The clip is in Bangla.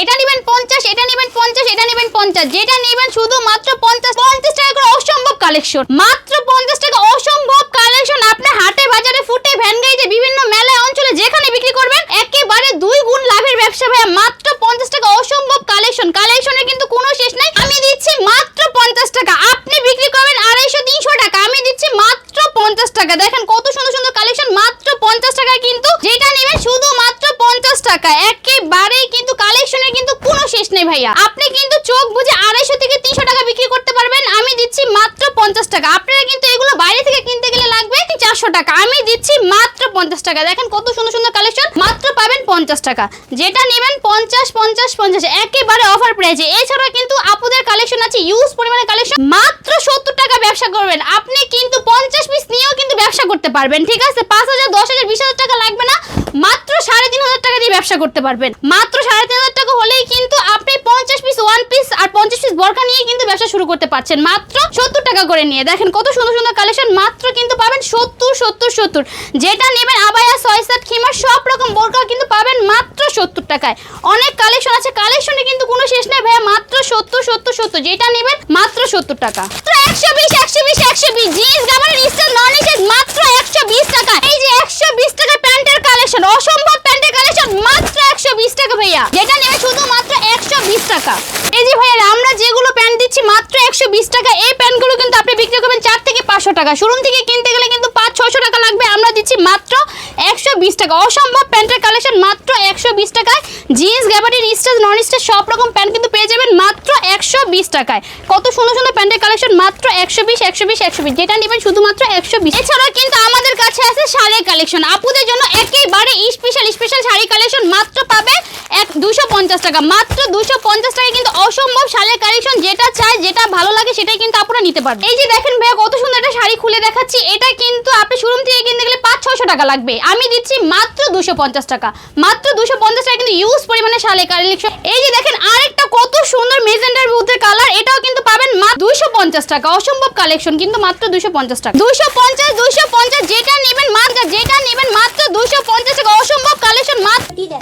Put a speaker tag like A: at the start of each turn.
A: এটা নেবেন পঞ্চাশ, এটা নেবেন পঞ্চাশ, এটা নেবেন পঞ্চাশ। যেটা নেবেন শুধু মাত্র পঞ্চাশ পঞ্চাশ টাকা করে অসম্ভব কালেকশন মাত্র পঞ্চাশ টাকা অসম্ভব কালেকশন আপনি হাটে, বাজারে, ফুটে ভ্যান গাড়িতে বিভিন্ন মেলায় অঞ্চলে যেখানে বিক্রি করবেন, একেবারে দুই গুণ লাভের ব্যবসা ভাইয়া। মাত্র পঞ্চাশ টাকা অসম্ভব কালেকশন কালেকশনের কিন্তু কোনো শেষ নাই। আমি দিচ্ছি মাত্র পঞ্চাশ টাকা। আপনি বিক্রি করবেন আড়াইশো, তিনশো টাকা। আমি দিচ্ছি মাত্র পঞ্চাশ টাকা। দেখেন কত সুন্দর সুন্দর কালেকশন মাত্র পঞ্চাশ টাকায় কিন্তু যেটা নেবেন শুধু মাত্র পঞ্চাশ টাকা। একেবারেই কিন্তু শেষ নেই ভাইয়া। আপনি কিন্তু চোখ বুঝে আড়াইশো থেকে তিনশো টাকা বিক্রি করতে পারবেন। আমি দিচ্ছি মাত্র পঞ্চাশ টাকা। আপনারা কিন্তু এগুলো বাইরে থেকে কিনতে গেলে লাগবে চারশো টাকা। আমি দিচ্ছি মাত্র পঞ্চাশ টাকা। দেখেন কত সুন্দর সুন্দর কালেকশন মাত্র পাবেন পঞ্চাশ টাকা। যেটা নেবেন পঞ্চাশ পঞ্চাশ পঞ্চাশ। একেবারে অফার প্রাইজে এছাড়া কিন্তু আপুদের কালেকশন আছে ইউজ পরিমাণে কালেকশন মাত্র সত্তর টাকা ব্যবসা করবেন। আপনি কিন্তু পঞ্চাশ পিস নিয়েও কিন্তু ব্যবসা করতে পারবেন। ঠিক আছে? পাঁচ হাজার, দশ হাজার, বিশ হাজার টাকা লাগবে না। মাত্র সাড়ে তিন হাজার টাকা দিয়ে ব্যবসা করতে পারবেন। মাত্র সাড়ে তিন হাজার টাকা হলেই কিন্তু আপনি পঞ্চাশ পিস ওয়ান পিস আর পঞ্চাশ পিস বরকা নিয়ে কিন্তু ব্যবসা শুরু করতে পারছেন। মাত্র সত্তর টাকা করে নিয়ে। দেখেন কত সুন্দর সুন্দর কালেকশন মাত্র কিন্তু পাবেন সত্তর সত্তর সত্তর। যেটা নেবেন আবায়া ছয় সাত খিমার সব রকম বোরকা কিন্তু পাবেন মাত্র সত্তর টাকায়। অনেক কালেকশন আছে। কালেকশনে কিন্তু কোনো শেষ নেই ভাইয়া। মাত্র সত্তর সত্তর সত্তর। যেটা নেবেন মাত্র সত্তর টাকা। একশো বিশ একশো বিশ একশো বিশ। জিন্স গাবারের স্টাইল নন স্টাইল মাত্র একশো বিশ টাকা এই যে একশো বিশ টাকা প্যান্টের কালেকশন অসম্ভব প্যান্টের কালেকশন মাত্র একশো বিশ টাকা ভাইয়া। যেটা নেবে শুধু মাত্র একশো বিশ টাকা। এই যে ভাইয়া, আমরা যেগুলো প্যান্ট দিচ্ছি মাত্র একশো বিশ টাকা, এই প্যান্টগুলো কিন্তু আপনি বিক্রি করবেন চার থেকে পাঁচশো টাকা। শোরুম থেকে কিনতে গেলে কিন্তু পাঁচ ছশো টাকা লাগবে, আমরা দিচ্ছি মাত্র একশো বিশ টাকা। অসম্ভব প্যান্টের কালেকশন মাত্র একশো বিশ টাকায়। Jeans gabardine stage non stage সব রকম প্যান্ট কিন্তু পেয়ে যাবেন মাত্র একশো বিশ টাকায়। কত সুন্দর সুন্দর প্যান্টের কালেকশন, মাত্র একশো বিশ একশো বিশ একশো বিশ। যেটা নেবেন শুধুমাত্র একশো বিশ। এছাড়াও কিন্তু আমাদের কাছে আছে শাড়ির কালেকশন। আপুদের জন্য একেবারে স্পেশাল স্পেশাল শাড়ি কালেকশন মাত্র পাবে এক, দুশো টাকা। মাত্র দুশো পঞ্চাশ টাকা কিন্তু অসম্ভব শাড়ির কালেকশন যেটা চাই, যেটা ভালো লাগে, সেটাই কিন্তু আপনারা নিতে পারবেন। এই যে দেখেন ভাইয়া, কত সুন্দর একটা শাড়ি খুলে দেখাচ্ছি। এটা কিন্তু আপনি শোরুম থেকে কিনতে গেলে পাঁচ ছশো টাকা লাগবে। আমি দিচ্ছি মাত্র দুশো পঞ্চাশ টাকা। মাত্র দুশো পঞ্চাশ টাকা কিন্তু ইউজ পরিমাণে শাড়ি কালেকশন এই যে দেখেন, আরেকটা কত সুন্দর মেজেন্ডার মধ্যে কালার এটাও কিন্তু পাবেন মাত্র দুশো পঞ্চাশ টাকা। অসম্ভব কালেকশন কিন্তু মাত্র দুশো পঞ্চাশ টাকা। দুশো পঞ্চাশ দুশো পঞ্চাশ, যেটা নেবেন, মাত্র, যেটা নেবেন মাত্র দুশো পঞ্চাশ টাকা অসম্ভব কালেকশন মাত্র
B: ভিডিওটি